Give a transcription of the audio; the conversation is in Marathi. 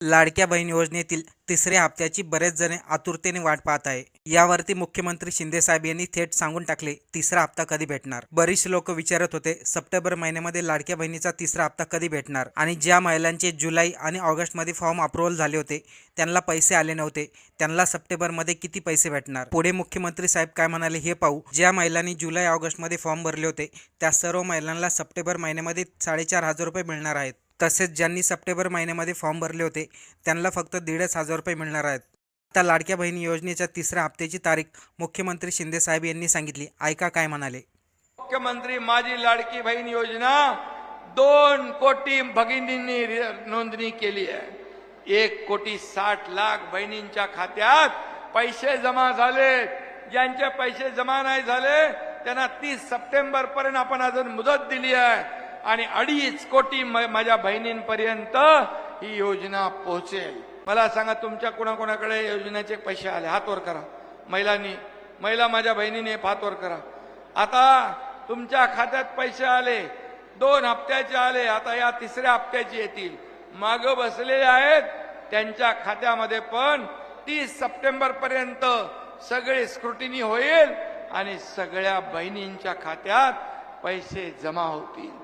लाडक्या बहीण योजनेतील तिसऱ्या हप्त्याची बरेच जण आतुरतेने वाट पाहत आहे. यावरती मुख्यमंत्री शिंदे साहेब यांनी थेट सांगून टाकले तिसरा हप्ता कधी भेटणार? बरीच लोक विचारत होते सप्टेंबर महिन्यामध्ये लाडक्या बहिणीचा तिसरा हप्ता कधी भेटणार? आणि ज्या महिलांचे जुलै आणि ऑगस्टमध्ये फॉर्म अप्रुव्हल झाले होते त्यांना पैसे आले नव्हते त्यांना सप्टेंबरमध्ये किती पैसे भेटणार? पुढे मुख्यमंत्री साहेब काय म्हणाले हे पाहू ज्या महिलांनी जुलै ऑगस्टमध्ये फॉर्म भरले होते त्या सर्व महिलांना सप्टेंबर महिन्यामध्ये साडेचार हजार रुपये मिळणार आहेत. तसेच ज्यांनी सप्टेंबर महिन्यामध्ये फॉर्म भरले होते त्यांना फक्त दीडच हजार रुपये मिळणार आहेत. आता लाडक्या बहिणी योजनेच्या तिसऱ्या हप्त्याची तारीख मुख्यमंत्री शिंदे साहेब यांनी सांगितली. ऐका काय म्हणाले. मुख्यमंत्री माझी लाडकी बहीण योजना दोन कोटी भगिनींनी नोंदणी केली आहे. एक कोटी साठ लाख बहिणींच्या खात्यात पैसे जमा झाले. ज्यांचे पैसे जमा नाही झाले त्यांना तीस सप्टेंबर पर्यंत आपण अजून मुदत दिली आहे. आणि अडीच कोटी म- माझ्या बहिणींपर्यंत ही योजना पोहोचेल. मला सांगा तुमच्या कोणाकोणाकडे योजनेचे पैसे आले? हातवर करा. महिलांनी महिला माझ्या बहिणीने हातवर करा. आता तुमच्या खात्यात पैसे आले दोन हप्त्याचे आले आता या तिसऱ्या हप्त्याचे येतील. माग बसलेले आहेत त्यांच्या खात्यामध्ये पण तीस सप्टेंबर पर्यंत सगळे स्क्रुटिनी होईल आणि सगळ्या बहिणींच्या खात्यात पैसे जमा होतील.